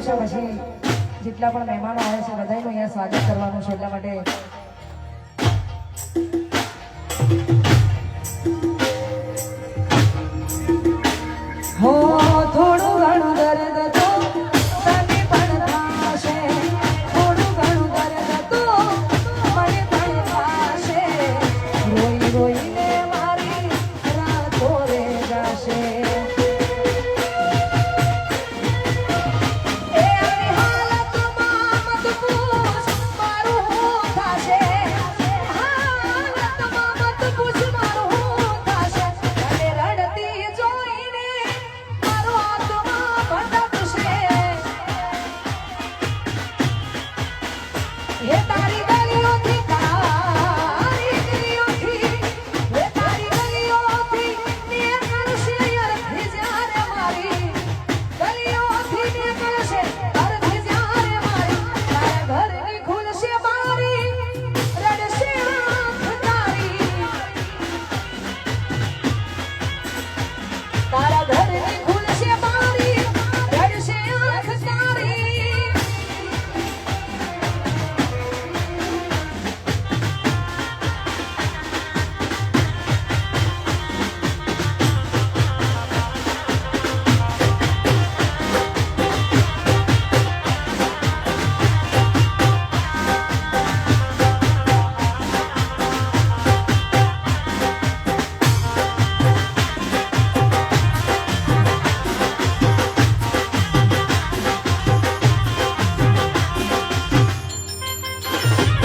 જવું છે પછી જેટલા પણ મહેમાનો આવે છે બધાનું અહીંયા સ્વાગત કરવાનું છે એટલા માટે. you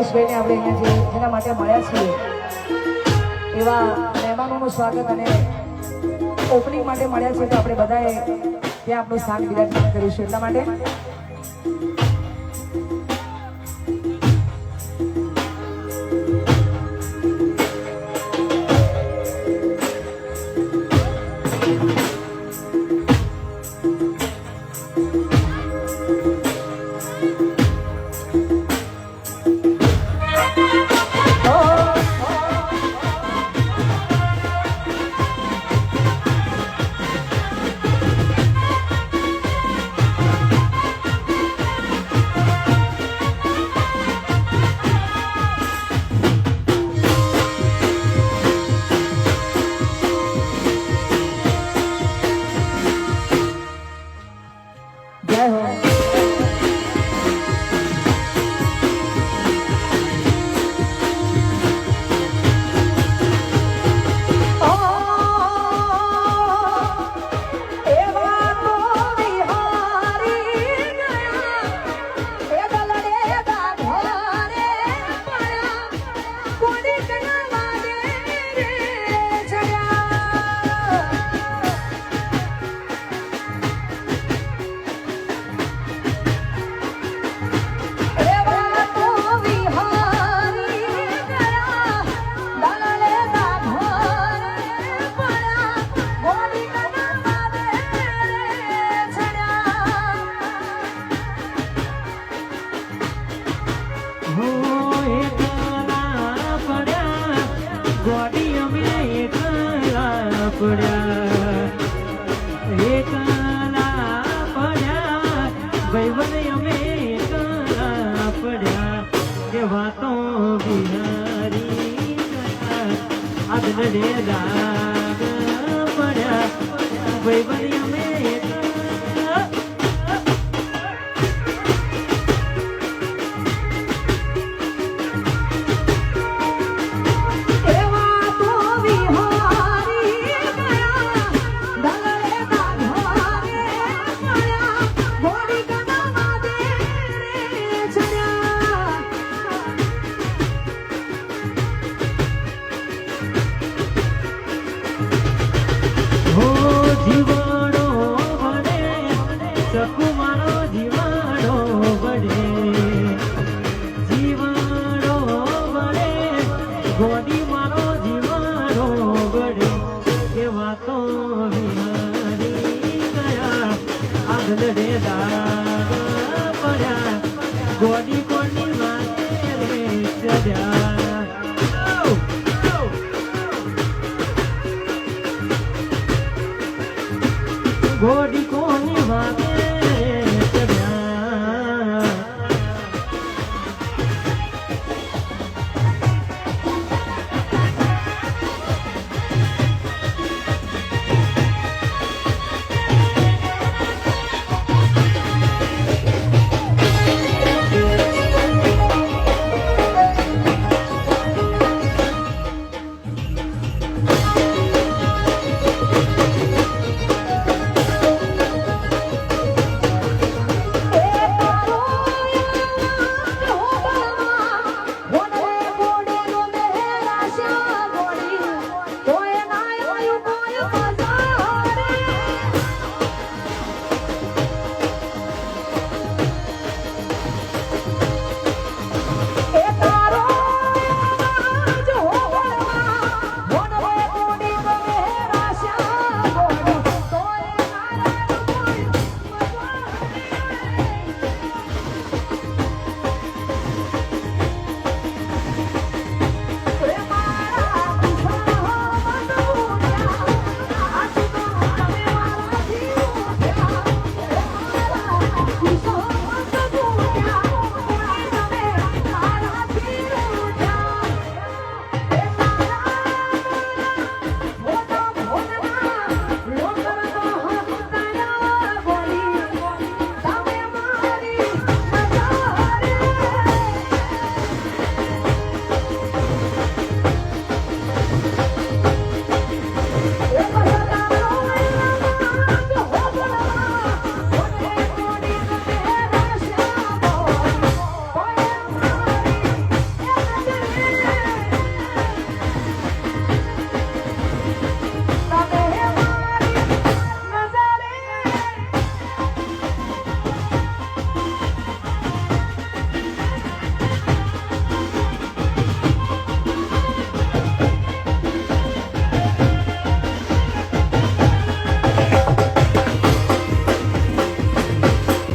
જયેશભાઈને આપણે અહીંયા જે એના માટે મળ્યા છીએ, એવા મહેમાનોનું સ્વાગત અને ઓપનિંગ માટે મળ્યા છે તો આપણે બધાએ ત્યાં આપણું સ્થાન વિરાજમાન કરીશું એટલા માટે વાતો બિહારી આગળ પડ્યા. ભાઈ બની અમે ગોડી કોની વાગે?